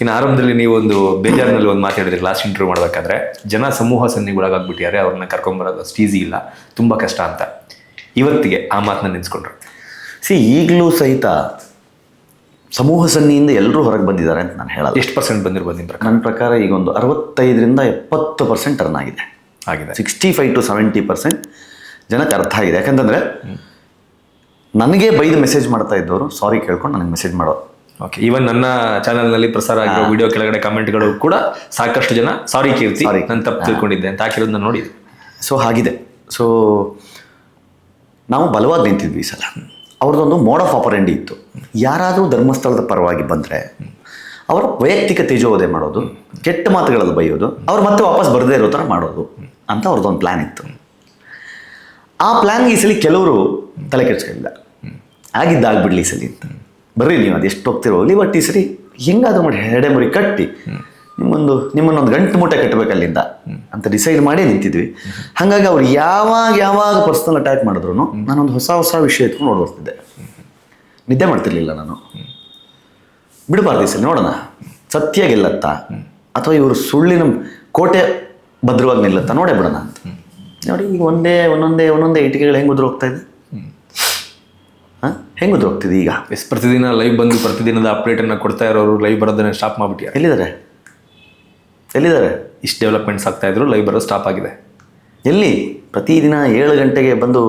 ಇನ್ನು ಆರಂಭದಲ್ಲಿ ನೀವು ಒಂದು ಬೇಜಾರಿನಲ್ಲಿ ಒಂದು ಮಾತಾಡಿದ್ರಿ ಲಾಸ್ಟ್ ಇಂಟರ್ವ್ಯೂ ಮಾಡಬೇಕಾದ್ರೆ ಜನ ಸಮೂಹ ಸನ್ನಿಗೊಳಗಾಗ್ಬಿಟ್ಟಿದ್ದಾರೆ ಅವ್ರನ್ನ ಕರ್ಕೊಂಬರೋದು ಅಷ್ಟು ಈಸಿ ಇಲ್ಲ ತುಂಬ ಕಷ್ಟ ಅಂತ. ಇವತ್ತಿಗೆ ಆ ಮಾತನ್ನ ನೆನ್ಸ್ಕೊಂಡ್ರು. ಸಿ ಈಗಲೂ ಸಹಿತ ಸಮೂಹ ಸನ್ನಿಯಿಂದ ಎಲ್ಲರೂ ಹೊರಗೆ ಬಂದಿದ್ದಾರೆ ಅಂತ ನಾನು ಹೇಳೋದು ಎಷ್ಟು ಪರ್ಸೆಂಟ್ ಬಂದಿರ್ಬೋದು ನಿಮ್ಮ ನನ್ನ ಪ್ರಕಾರ ಈಗ ಒಂದು ಅರವತ್ತೈದರಿಂದ ಎಪ್ಪತ್ತು ಪರ್ಸೆಂಟ್ ಟರ್ನ್ ಆಗಿದೆ. ಆಗಿದೆ. Sixty five to seventy percent ಜನಕ್ಕೆ ಅರ್ಥ ಆಗಿದೆ. ಯಾಕಂತಂದರೆ ನನಗೆ ಬೈದು ಮೆಸೇಜ್ ಮಾಡ್ತಾ ಇದ್ದವರು ಸಾರಿ ಕೇಳ್ಕೊಂಡು ನನಗೆ ಮೆಸೇಜ್ ಮಾಡೋರು ಓಕೆ ಈವನ್ ನನ್ನ ಚಾನಲ್ನಲ್ಲಿ ಪ್ರಸಾರ ಆಗಿರೋ ವಿಡಿಯೋ ಕೆಳಗಡೆ ಕಮೆಂಟ್ಗಳು ಕೂಡ ಸಾಕಷ್ಟು ಜನ ಸಾರಿ ಕೀರ್ತಿ. ನಾನು ತಪ್ಪು ತಿಳ್ಕೊಂಡಿದ್ದೆ ಅಂತ ಹಾಕಿರೋದನ್ನ ನೋಡಿದ್ದೆ ಸೊ ಹಾಗಿದೆ. ಸೊ ನಾವು ಬಲವಾಗಿ ನಿಂತಿದ್ವಿ ಈ ಸಲ. ಅವ್ರದ್ದೊಂದು ಮೋಡ್ ಆಫ್ ಆಪರೆಂಡಿ ಇತ್ತು. ಯಾರಾದರೂ ಧರ್ಮಸ್ಥಳದ ಪರವಾಗಿ ಬಂದರೆ ಅವರ ವೈಯಕ್ತಿಕ ತೇಜೋವಧೆ ಮಾಡೋದು ಕೆಟ್ಟ ಮಾತುಗಳಲ್ಲಿ ಬೈಯೋದು ಅವ್ರು ಮತ್ತೆ ವಾಪಸ್ ಬರದೇ ಇರೋ ಥರ ಮಾಡೋದು ಅಂತ ಅವ್ರದ್ದೊಂದು ಪ್ಲ್ಯಾನ್ ಇತ್ತು. ಆ ಪ್ಲ್ಯಾನ್ಗೆ ಈ ಸಲ ಕೆಲವರು ತಲೆ ಕೆಡಿಸ್ಕೊಂಡಿಲ್ಲ. ಆಗಿದ್ದಾಗ್ಬಿಡ್ಲಿ ಈ ಸಲ ಅಂತ. ಬರ್ರಿ ನೀವು ಅದು ಎಷ್ಟು ಹೋಗ್ತಿರೋ ಹೋಗ್ಲಿ ಬಟ್ ಈ ಸರಿ ಹೆಂಗಾದ್ರೂ ಮಾಡಿ ಹೆಡೆ ಮುರಿ ಕಟ್ಟಿ ನಿಮ್ಮೊಂದು ನಿಮ್ಮನ್ನೊಂದು ಗಂಟು ಮೂಟೆ ಕಟ್ಟಬೇಕು ಅಲ್ಲಿಂದ ಅಂತ ಡಿಸೈಡ್ ಮಾಡಿ ನಿಂತಿದ್ವಿ. ಹಾಗಾಗಿ ಅವ್ರು ಯಾವಾಗ ಯಾವಾಗ ಪರ್ಸನಲ್ ಅಟ್ಯಾಕ್ ಮಾಡಿದ್ರು ನಾನೊಂದು ಹೊಸ ಹೊಸ ವಿಷಯ ಎತ್ಕೊಂಡು ನೋಡಿ ಬರ್ತಿದ್ದೆ ನಿದ್ದೆ ಮಾಡ್ತಿರ್ಲಿಲ್ಲ ನಾನು. ಬಿಡಬಾರ್ದು ಈ ಸಲ ನೋಡೋಣ. ಸತ್ಯ ಗೆಲ್ಲತ್ತಾ ಅಥವಾ ಇವರು ಸುಳ್ಳಿನ ಕೋಟೆ ಭದ್ರವಾಗಿ ನಿಲ್ಲತ್ತಾ? ನೋಡೇ ಬಿಡೋಣ ಅಂತ. ನೋಡಿ ಈಗ ಒಂದೇ ಒಂದೊಂದೇ ಒಂದೊಂದೇ ಇಟಿಕೆಗಳು ಹೆಂಗೆ ಉದುರು ಹೋಗ್ತಾ ಇದೆ? ಹಾಂ? ಹೆಂಗೆ ಈಗ? ಎಸ್ ಪ್ರತಿದಿನ ಲೈವ್ ಬಂದು ಪ್ರತಿದಿನದ ಅಪ್ಡೇಟ್ ಅನ್ನ ಕೊಡ್ತಾ ಇರೋರು ಲೈವ್ ಬರೋದನ್ನ ಸ್ಟಾಪ್ ಮಾಡ್ಬಿಟ್ಟಿದ್ದಾರೆ ಎಲ್ಲಿದ್ದಾರೆ? ಎಲ್ಲಿದ್ದಾರೆ? ಇಷ್ಟು ಡೆವಲಪ್ಮೆಂಟ್ಸ್ ಆಗ್ತಾ ಇದ್ರು ಲೈವ್ ಬರೋದು ಸ್ಟಾಪ್ ಆಗಿದೆ. ಎಲ್ಲಿ? ಪ್ರತಿದಿನ ಏಳು ಗಂಟೆಗೆ ಬಂದು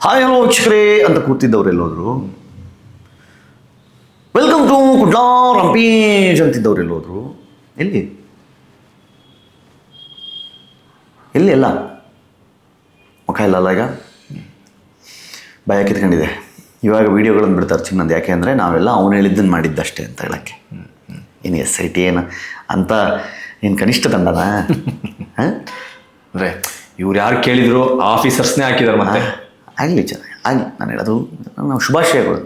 ಹಾಯ್ ಹಲೋ ವೀಕ್ಷಕರೇ ಅಂತ ಕೂತಿದ್ದವ್ರು ಎಲ್ಲೋದ್ರು. ವೆಲ್ಕಮ್ ಟು ಕುಡ್ಲಾ ರಂಪೀಜ್ ಅಂತಿದ್ದವ್ರು ಎಲ್ಲೋದ್ರು. ಎಲ್ಲಿ? ಎಲ್ಲಿ ಎಲ್ಲ ಮುಖ ಇಲ್ಲ ಅಲ್ಲ ಈಗ? ಭಯ ಕಿತ್ಕೊಂಡಿದೆ. ಇವಾಗ ವೀಡಿಯೋಗಳನ್ನು ಬಿಡ್ತಾರೆ ಚಿನ್ನದು ಯಾಕೆ ಅಂದರೆ ನಾವೆಲ್ಲ ಅವನು ಹೇಳಿದ್ದನ್ನು ಮಾಡಿದ್ದಷ್ಟೇ ಅಂತ ಹೇಳೋಕ್ಕೆ. ಏನು ಎಸ್ ಐ ಟಿ ಏನು ಅಂತ ಏನು ಕನಿಷ್ಠ ದಂಡನಾ ಅಂದರೆ ಅಂದ್ರೆ ಇವ್ರು ಯಾರು ಕೇಳಿದ್ರು ಆಫೀಸರ್ಸ್ನೇ ಹಾಕಿದಾರೆ ಮತ್ತೆ. ಆಗಲಿ ಚೆನ್ನಾಗಿ ಆಗಲಿ ನಾನು ಹೇಳೋದು ನಾವು ಶುಭಾಶಯಗಳು.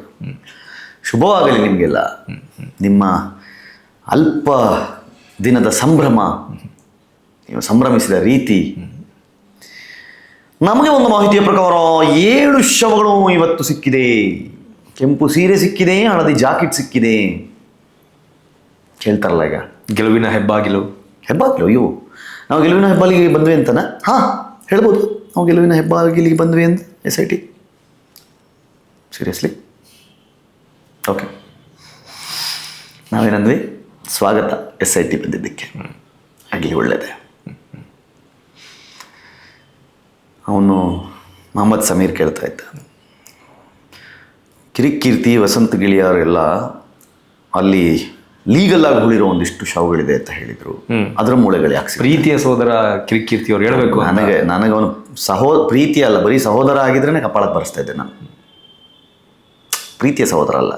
ಶುಭವಾಗಲಿ ನಿಮಗೆಲ್ಲ. ನಿಮ್ಮ ಅಲ್ಪ ದಿನದ ಸಂಭ್ರಮ ನೀವು ಸಂಭ್ರಮಿಸಿದ ರೀತಿ ನಮಗೆ ಒಂದು ಮಾಹಿತಿಯ ಪ್ರಕಾರ ಏಳು ಶವಗಳು ಇವತ್ತು ಸಿಕ್ಕಿದೆ. ಕೆಂಪು ಸೀರೆ ಸಿಕ್ಕಿದೆ ಹಳದಿ ಜಾಕೆಟ್ ಸಿಕ್ಕಿದೆ. ಹೇಳ್ತಾರಲ್ಲ ಈಗ. ಗೆಲುವಿನ ಹೆಬ್ಬಾಗಿಲು. ಹೆಬ್ಬಾಗಿಲು ಅಯ್ಯೋ. ನಾವು ಗೆಲುವಿನ ಹೆಬ್ಬಾಗಿಲಿಗೆ ಬಂದ್ವಿ ಅಂತನ? ಹಾಂ ಹೇಳ್ಬೋದು. ನಾವು ಗೆಲುವಿನ ಹೆಬ್ಬಾಗಿಲಿಗೆ ಬಂದ್ವಿ ಅಂತ S I T seriously okay ನಾವೇನಂದ್ವಿ? ಸ್ವಾಗತ ಎಸ್ ಐ ಟಿ ಬಂದಿದ್ದಕ್ಕೆ. ಆಗಲಿ ಒಳ್ಳೆಯದೇ ಅವನು ಮೊಹಮ್ಮದ್ ಸಮೀರ್ ಕೇಳ್ತಾ ಇದ್ದ. ಕಿರಿಕೀರ್ತಿ ವಸಂತ ಗಿಳಿಯವರೆಲ್ಲ ಅಲ್ಲಿ ಲೀಗಲ್ ಆಗಿ ಉಳಿರೋ ಒಂದಿಷ್ಟು ಶವಗಳಿದೆ ಅಂತ ಹೇಳಿದರು. ಅದರ ಮೂಳೆಗಳು ಯಾಕೆ ಪ್ರೀತಿಯ ಸಹೋದರ ಕಿರಿಕೀರ್ತಿ ಅವ್ರು ಹೇಳಬೇಕು. ನನಗೆ ನನಗೆ ಅವನು ಸಹೋ ಪ್ರೀತಿ ಅಲ್ಲ ಬರೀ ಸಹೋದರ ಆಗಿದ್ರೇ ಕಪಾಳಕ್ಕೆ ಬರೆಸ್ತಾ ಇದ್ದೆ ನಾನು. ಪ್ರೀತಿಯ ಸಹೋದರ ಅಲ್ಲ.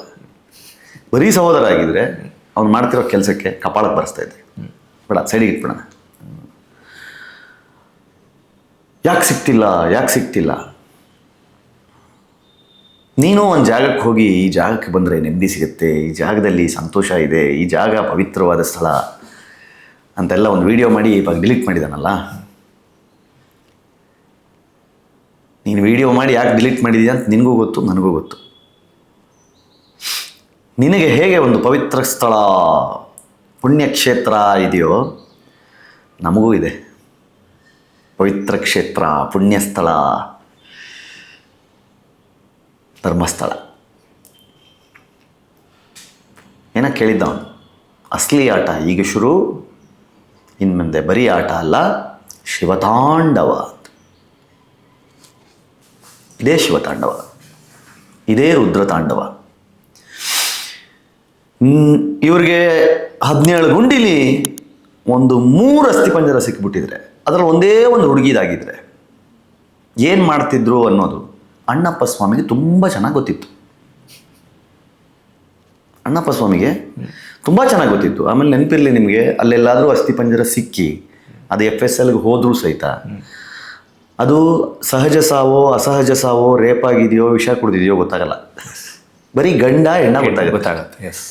ಬರೀ ಸಹೋದರ ಆಗಿದ್ರೆ ಅವ್ನು ಮಾಡ್ತಿರೋ ಕೆಲಸಕ್ಕೆ ಕಪಾಳಕ್ಕೆ ಬರೆಸ್ತಾ ಇದ್ದೆ. ಬೇಡ ಸೈಡಿಗೆ ಇಟ್ಬಿಡೋಣ. ಯಾಕೆ ಸಿಕ್ತಿಲ್ಲ, ಯಾಕೆ ಸಿಗ್ತಿಲ್ಲ ನೀನು ಒಂದು ಜಾಗಕ್ಕೆ ಹೋಗಿ ಈ ಜಾಗಕ್ಕೆ ಬಂದರೆ ನೆಮ್ಮದಿ ಸಿಗುತ್ತೆ, ಈ ಜಾಗದಲ್ಲಿ ಸಂತೋಷ ಇದೆ, ಈ ಜಾಗ ಪವಿತ್ರವಾದ ಸ್ಥಳ ಅಂತೆಲ್ಲ ಒಂದು ವಿಡಿಯೋ ಮಾಡಿ ಇವಾಗ ಡಿಲೀಟ್ ಮಾಡಿದಾನಲ್ಲ? ನೀನು ವಿಡಿಯೋ ಮಾಡಿ ಯಾಕೆ ಡಿಲೀಟ್ ಮಾಡಿದೀಯ ಅಂತ ನಿನಗೂ ಗೊತ್ತು, ನನಗೂ ಗೊತ್ತು. ನಿನಗೆ ಹೇಗೆ ಒಂದು ಪವಿತ್ರ ಸ್ಥಳ, ಪುಣ್ಯಕ್ಷೇತ್ರ ಇದೆಯೋ, ನಮಗೂ ಇದೆ. ಪವಿತ್ರ ಕ್ಷೇತ್ರ ಪುಣ್ಯಸ್ಥಳ, ಧರ್ಮಸ್ಥಳ. ಏನೋ ಕೇಳಿದ್ದ ಅವನು. ಅಸಲಿ ಆಟ ಈಗ ಶುರು ಇನ್ನು ಮುಂದೆ ಬರೀ ಆಟ ಅಲ್ಲ, ಶಿವತಾಂಡವ. ಇದೇ ಶಿವತಾಂಡವ. ಇದೇ ರುದ್ರತಾಂಡವ. ತಾಂಡವ ಇವ್ರಿಗೆ ಹದಿನೇಳು ಗುಂಡಿಲಿ ಒಂದು ಮೂರು ಅಸ್ಥಿಪಂಜರ ಸಿಕ್ಬಿಟ್ಟಿದ್ರೆ. ಅದರಲ್ಲಿ ಒಂದೇ ಒಂದು ಹುಡುಗಿದಾಗಿದ್ರೆ ಏನು ಮಾಡ್ತಿದ್ರು ಅನ್ನೋದು ಅಣ್ಣಪ್ಪ ಸ್ವಾಮಿಗೆ ತುಂಬ ಚೆನ್ನಾಗಿ ಗೊತ್ತಿತ್ತು. ಅಣ್ಣಪ್ಪ ಸ್ವಾಮಿಗೆ ತುಂಬ ಚೆನ್ನಾಗಿ ಗೊತ್ತಿತ್ತು. ಆಮೇಲೆ ನೆನಪಿರಲಿ ನಿಮಗೆ, ಅಲ್ಲೆಲ್ಲಾದರೂ ಅಸ್ಥಿಪಂಜರ ಸಿಕ್ಕಿ ಅದು ಎಫ್ ಎಸ್ ಎಲ್ಗೆ ಹೋದರೂ ಸಹಿತ. ಅದು ಸಹಜ ಸಾವೋ, ಅಸಹಜ ಸಾವೋ, ರೇಪ್ ಆಗಿದೆಯೋ, ವಿಷ ಕುಡಿದಿದೆಯೋ ಗೊತ್ತಾಗಲ್ಲ. ಬರೀ ಗಂಡ, ಹೆಣ್ಣ ಗೊತ್ತಾಗುತ್ತೆ. ಗೊತ್ತಾಗತ್ತೆ ಎಸ್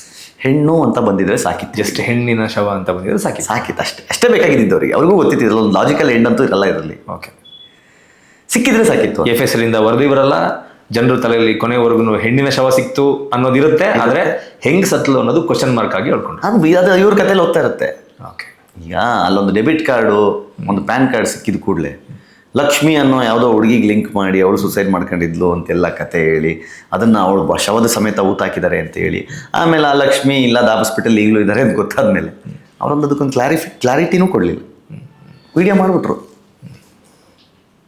ಹೆಣ್ಣು ಅಂತ ಬಂದಿದ್ರೆ ಸಾಕಿತ್ತು. ಜಸ್ಟ್ ಹೆಣ್ಣಿನ ಶವ ಅಂತ ಬಂದಿದ್ರೆ ಸಾಕಿ ಸಾಕಿತ್ತು ಅಷ್ಟೇ. ಅಷ್ಟೇ ಬೇಕಾಗಿದ್ದು ಅವರಿಗೆ. ಅವ್ರಿಗೂ ಗೊತ್ತಿತ್ತು ಒಂದು ಲಾಜಿಕಲ್ ಎಂಡ್ ಅಂತೂ ಇರಲ್ಲ ಇದರಲ್ಲಿ. ಓಕೆ ಸಿಕ್ಕಿದ್ರೆ ಸಾಕಿತ್ತು ಎಫ್ ಎಸ್ ರಿಂದ ವರದಿ ಬರಲ್ಲ ಜನರ ತಲೆಯಲ್ಲಿ ಕೊನೆವರೆಗೂ ಹೆಣ್ಣಿನ ಶವ ಸಿಕ್ತು ಅನ್ನೋದಿರುತ್ತೆ ಆದ್ರೆ ಹೆಂಗ್ ಸತ್ಲು ಅನ್ನೋದು ಕ್ವಶನ್ ಮಾರ್ಕ್ ಆಗಿ ಹೇಳ್ಕೊಂಡು ಅದು ಅದು ಇವ್ರ ಕಥೆಲಿ ಹೋಗ್ತಾ ಇರುತ್ತೆ. ಓಕೆ ಈಗ ಅಲ್ಲೊಂದು ಡೆಬಿಟ್ ಕಾರ್ಡು ಒಂದು ಪ್ಯಾನ್ ಕಾರ್ಡ್ ಸಿಕ್ಕಿದ ಕೂಡಲೇ. ಲಕ್ಷ್ಮಿ ಅನ್ನೋ ಯಾವುದೋ ಹುಡುಗಿಗೆ ಲಿಂಕ್ ಮಾಡಿ ಅವಳು ಸುಸೈಡ್ ಮಾಡ್ಕೊಂಡಿದ್ಲು ಅಂತೆಲ್ಲ ಕತೆ ಹೇಳಿ ಅದನ್ನು ಅವಳು ಶವದ ಸಮೇತ ಊತಾಕಿದ್ದಾರೆ ಅಂತ ಹೇಳಿ ಆಮೇಲೆ ಆ ಲಕ್ಷ್ಮಿ ಇಲ್ಲದ ಹಾಸ್ಪಿಟಲ್ ಈಗಲೂ ಇದ್ದಾರೆ ಅಂತ ಗೊತ್ತಾದ್ಮೇಲೆ ಅವರೊಂದು ಅದಕ್ಕೊಂದು ಕ್ಲಾರಿಫಿ ಕ್ಲಾರಿಟಿನೂ ಕೊಡಲಿಲ್ಲ. ವೀಡಿಯೋ ಮಾಡಿಬಿಟ್ರು.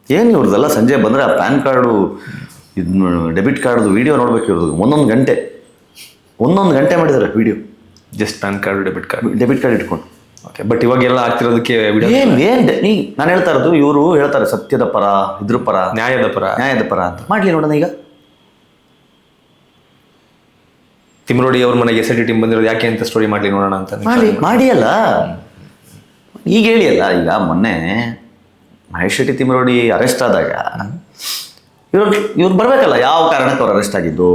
ಏನು ಇವ್ರದ್ದೆಲ್ಲ ಸಂಜೆ ಬಂದರೆ ಆ ಪ್ಯಾನ್ ಕಾರ್ಡು ಇದು ಡೆಬಿಟ್ ಕಾರ್ಡ್ದು ವೀಡಿಯೋ ನೋಡಬೇಕು ಇವ್ರದ್ದು ಒಂದೊಂದು ಗಂಟೆ ಒಂದೊಂದು ಗಂಟೆ ಮಾಡಿದ್ದಾರೆ video just PAN card debit card. Debit card ಇಟ್ಕೊಂಡು. ಓಕೆ ಬಟ್ ಇವಾಗೆಲ್ಲ ಆಗ್ತಿರೋದಕ್ಕೆ ಏನ್ ಏನ್? ನೀ ನಾನು ಹೇಳ್ತಾ ಇರೋದು ಇವರು ಹೇಳ್ತಾರೆ ಸತ್ಯದ ಪರ ಇದ್ರ ಪರ. ನ್ಯಾಯದ ಪರ. ನ್ಯಾಯದ ಪರ ಅಂತ. ಮಾಡ್ಲಿ ನೋಡೋಣ ಈಗ. ತಿಮ್ರೋಡಿ ಅವ್ರ ಮನೆಗೆ ಎಸ್ ಐ ಟಿ ಟೀಮ್ ಬಂದಿರೋದು ಯಾಕೆ ಅಂತ ಸ್ಟೋರಿ ಮಾಡ್ಲಿ ನೋಡೋಣ ಅಂತ ಮಾಡಿ ಮಾಡಿ ಅಲ್ಲ ಈಗ ಹೇಳಿ ಅಲ್ಲ ಈಗ ಮೊನ್ನೆ ಮಹೇಶ್ ಶೆಟ್ಟಿ ತಿಮ್ರೋಡಿ ಅರೆಸ್ಟ್ ಆದಾಗ ಇವ್ರು ಇವ್ರು ಬರಬೇಕಲ್ಲ ಯಾವ ಕಾರಣಕ್ಕೆ ಅವ್ರು ಅರೆಸ್ಟ್ ಆಗಿದ್ದು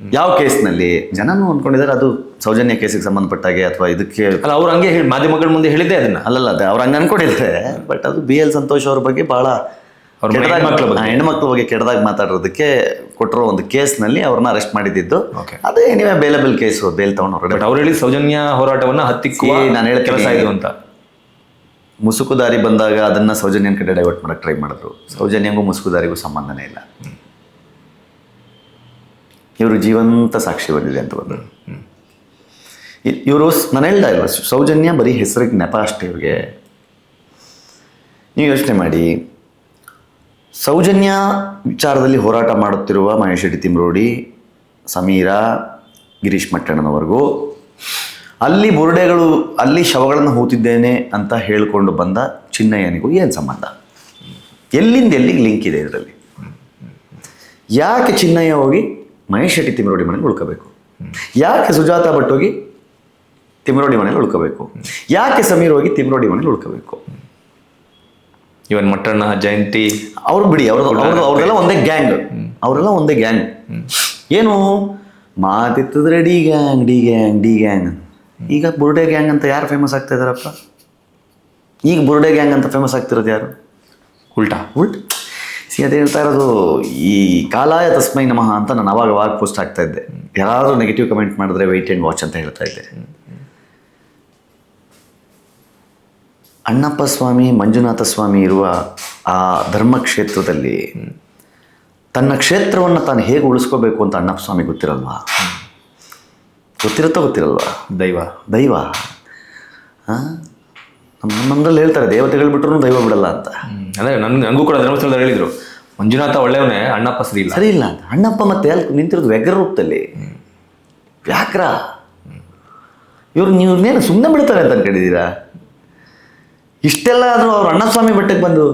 ಯಾವ ಕೇಸ್ನಲ್ಲಿ? ಜನನು ಅಂದ್ಕೊಂಡಿದ್ದಾರೆ ಅದು ಸೌಜನ್ಯ ಕೇಸಿಗೆ ಸಂಬಂಧಪಟ್ಟಾಗೆ ಅಥವಾ ಇದಕ್ಕೆ ಅಲ್ಲ ಅವ್ರು ಹಂಗೆ ಹೇಳಿ ಮಾಧ್ಯಮಗಳ ಮುಂದೆ ಹೇಳಿದ್ದೆ ಅದನ್ನ. ಅಲ್ಲಲ್ಲ ಅದೇ ಅವ್ರು ಹಂಗೆ ಅನ್ಕೊಂಡಿದ್ದಾರೆ ಬಟ್ ಅದು ಬಿ ಎಲ್ ಸಂತೋಷ್ ಅವ್ರ ಬಗ್ಗೆ ಕೆಟ್ಟದಾಗಿ- ಹೆಣ್ಮಕ್ಳ ಬಗ್ಗೆ. ಕೆಡದಾಗ ಹೆಣ್ಮಕ್ಳ ಬಗ್ಗೆ ಕೆಟ್ಟದಾಗಿ ಮಾತಾಡೋದಕ್ಕೆ ಕೊಟ್ಟಿರೋ ಒಂದು ಕೇಸ್ನಲ್ಲಿ ಅವ್ರನ್ನ ಅರೆಸ್ಟ್ ಮಾಡಿದ್ದು. ಅದೇ ನೀವೇ ಬೇಲೆಬಲ್ ಕೇಸು ಬೇಲ್ ತಗೊಂಡು ಹೊರಗಡೆ. ಬಟ್ ಅವ್ರು ಹೇಳಿ ಸೌಜನ್ಯ ಹೋರಾಟವನ್ನ ಹತ್ತಿಕ್ಕಿ ನಾನು ಹೇಳ್ತೀನಿ. ಕೆಲಸ ಇದು ಅಂತ. ಮುಸುಕುದಾರಿ ಬಂದಾಗ ಅದನ್ನ ಸೌಜನ್ಯನ ಕಡೆ ಡೈವರ್ಟ್ ಮಾಡಕ್ಕೆ ಟ್ರೈ ಮಾಡಿದ್ರು. ಸೌಜನ್ಯಂಗೂ ಮುಸುಕುದಾರಿಗೂ ಸಂಬಂಧನೇ ಇಲ್ಲ. ಇವರು ಜೀವಂತ ಸಾಕ್ಷಿ ಬಂದಿದೆ ಅಂತ ಬಂದರು. ಇವರು ನಾನು ಹೇಳ್ದ ಇಲ್ವ ಸೌಜನ್ಯ ಬರೀ ಹೆಸರಿಗೆ ನೆಪ ಅಷ್ಟೇ ಇವ್ರಿಗೆ. ನೀವು ಯೋಚನೆ ಮಾಡಿ. ಸೌಜನ್ಯ ವಿಚಾರದಲ್ಲಿ ಹೋರಾಟ ಮಾಡುತ್ತಿರುವ ಮಹೇಶ್ ಶೆಟ್ಟಿ ತಿಮ್ರೋಡಿ, ಸಮೀರಾ, ಗಿರೀಶ್ ಮಟ್ಟಣ್ಣನವರೆಗೂ, ಅಲ್ಲಿ ಬುರುಡೆಗಳು, ಅಲ್ಲಿ ಶವಗಳನ್ನು ಹೂತಿದ್ದೇನೆ ಅಂತ ಹೇಳಿಕೊಂಡು ಬಂದ ಚಿನ್ನಯ್ಯನಿಗೂ ಏನು ಸಂಬಂಧ? ಎಲ್ಲಿಂದ ಎಲ್ಲಿಗೆ ಲಿಂಕ್ ಇದೆ ಇದರಲ್ಲಿ? ಯಾಕೆ ಚಿನ್ನಯ್ಯ ಹೋಗಿ ಮಹೇಶ್ ಶೆಟ್ಟಿ ತಿಮ್ರೋಡಿ ಮನೇಲಿ ಉಳ್ಕೋಬೇಕು. ಯಾಕೆ ಸುಜಾತ ಭಟ್ ಹೋಗಿ ತಿಮ್ರೋಡಿ ಮನೇಲಿ ಉಳ್ಕೋಬೇಕು? ಯಾಕೆ ಸಮೀರ್ ಹೋಗಿ ತಿಮ್ರೋಡಿ ಮನೇಲಿ ಉಳ್ಕೋಬೇಕು? ಇವನ್ ಮಟ್ಟಣ್ಣ ಜಯಂತಿ. ಅವ್ರು ಬಿಡಿ ಅವ್ರ ಅವ್ರಿಗೆಲ್ಲ ಒಂದೇ ಗ್ಯಾಂಗ್. ಅವರೆಲ್ಲ ಒಂದೇ ಗ್ಯಾಂಗ್. ಏನು? ಮಾತಿತ್ತಿದ್ರೆ D gang D gang D gang. ಈಗ ಬುರ್ಡೆ ಗ್ಯಾಂಗ್ ಅಂತ ಯಾರು ಫೇಮಸ್ ಆಗ್ತಾ ಇದಾರಪ್ಪ ಈಗ ಬುರ್ಡೆ ಗ್ಯಾಂಗ್ ಅಂತ ಫೇಮಸ್ ಆಗ್ತಿರೋದು ಯಾರು? ಉಲ್ಟಾ. ಉಲ್ಟ್? ಸಿ ಅದೇ ಹೇಳ್ತಾ ಇರೋದು ಈ ಕಾಲಾಯ ತಸ್ಮೈ ನಮಃ ಅಂತ ನಾನು ಅವಾಗ ಅವಾಗ ಪೋಸ್ಟ್ ಆಗ್ತಾ ಇದ್ದೆ. ಯಾರಾದರೂ ನೆಗೆಟಿವ್ ಕಮೆಂಟ್ ಮಾಡಿದ್ರೆ ವೆಯ್ಟ್ ಆ್ಯಂಡ್ ವಾಚ್ ಅಂತ ಹೇಳ್ತಾ ಇದ್ದೆ. ಅಣ್ಣಪ್ಪ ಸ್ವಾಮಿ ಮಂಜುನಾಥ ಸ್ವಾಮಿ ಇರುವ ಆ ಧರ್ಮಕ್ಷೇತ್ರದಲ್ಲಿ ತನ್ನ ಕ್ಷೇತ್ರವನ್ನು ತಾನು ಹೇಗೆ ಉಳಿಸ್ಕೋಬೇಕು ಅಂತ ಅಣ್ಣಪ್ಪ ಸ್ವಾಮಿ ಗೊತ್ತಿರಲ್ವಾ? ಗೊತ್ತಿರುತ್ತೋ ಗೊತ್ತಿರಲ್ವಾ? ದೈವ. ದೈವ. ಹಾಂ ನಮ್ಮದ್ರಲ್ಲಿ ಹೇಳ್ತಾರೆ ದೇವತೆಗಳು ಬಿಟ್ಟರು ದೈವ ಬಿಡಲ್ಲ ಅಂತ. ಅಂದ್ರೆ ನನ್ ನನಗೂ ಕೂಡ ಧರ್ಮಸ್ಥಳದಲ್ಲಿ ಹೇಳಿದ್ರು ಮಂಜುನಾಥ ಒಳ್ಳೆಯವನೇ ಅಣ್ಣಪ್ಪ ಸರಿ ಇಲ್ಲ. ಸರಿ ಇಲ್ಲ ಅಂತ. ಅಣ್ಣಪ್ಪ ಮತ್ತೆ ಅಲ್ಲಿ ನಿಂತಿರೋದು ವ್ಯಗ್ರ ರೂಪದಲ್ಲಿ. ವ್ಯಾಕ್ರ ಇವ್ರು ನೀವ್ರನ್ನೇನು ಸುಮ್ಮನೆ ಬಿಡ್ತಾರೆ ಅಂತ ಅನ್ಕೊಂಡಿದ್ದೀರಾ ಇಷ್ಟೆಲ್ಲ ಆದರೂ ಅವ್ರು ಅಣ್ಣಸ್ವಾಮಿ ಬೆಟ್ಟಕ್ಕೆ ಬಂದು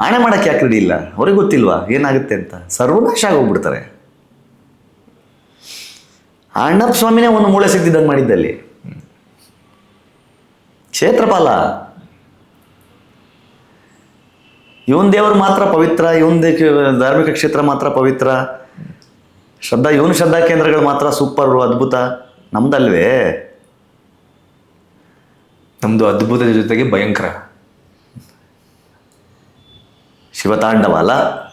ಆಣೆ ಮಾಡಕ್ಕೆ ಯಾಕೆ ರೆಡಿ ಇಲ್ಲ? ಅವ್ರಿಗೆ ಗೊತ್ತಿಲ್ವಾ? ಏನಾಗುತ್ತೆ ಅಂತ? ಸರ್ವನಾಶ ಆಗೋಗ್ಬಿಡ್ತಾರೆ. ಅಣ್ಣಪ್ಪ ಸ್ವಾಮಿನೇ ಒಂದು ಮೂಳೆ ಸಿಗ್ದಿದ್ದಂಗೆ ಮಾಡಿದ್ದಲ್ಲಿ. ಕ್ಷೇತ್ರಪಾಲ. ಇವನ್ ದೇವರು ಮಾತ್ರ ಪವಿತ್ರ ಇವನ್ ಧಾರ್ಮಿಕ ಕ್ಷೇತ್ರ ಮಾತ್ರ ಪವಿತ್ರ. ಶ್ರದ್ಧಾ ಇವನ್ ಶ್ರದ್ಧಾ ಕೇಂದ್ರಗಳು ಮಾತ್ರ ಸೂಪರ್ ಅದ್ಭುತ. ನಮ್ದಲ್ವೇ? ನಮ್ದು ಅದ್ಭುತದ ಜೊತೆಗೆ ಭಯಂಕರ. ಶಿವತಾಂಡವ ಅಲ್ಲ?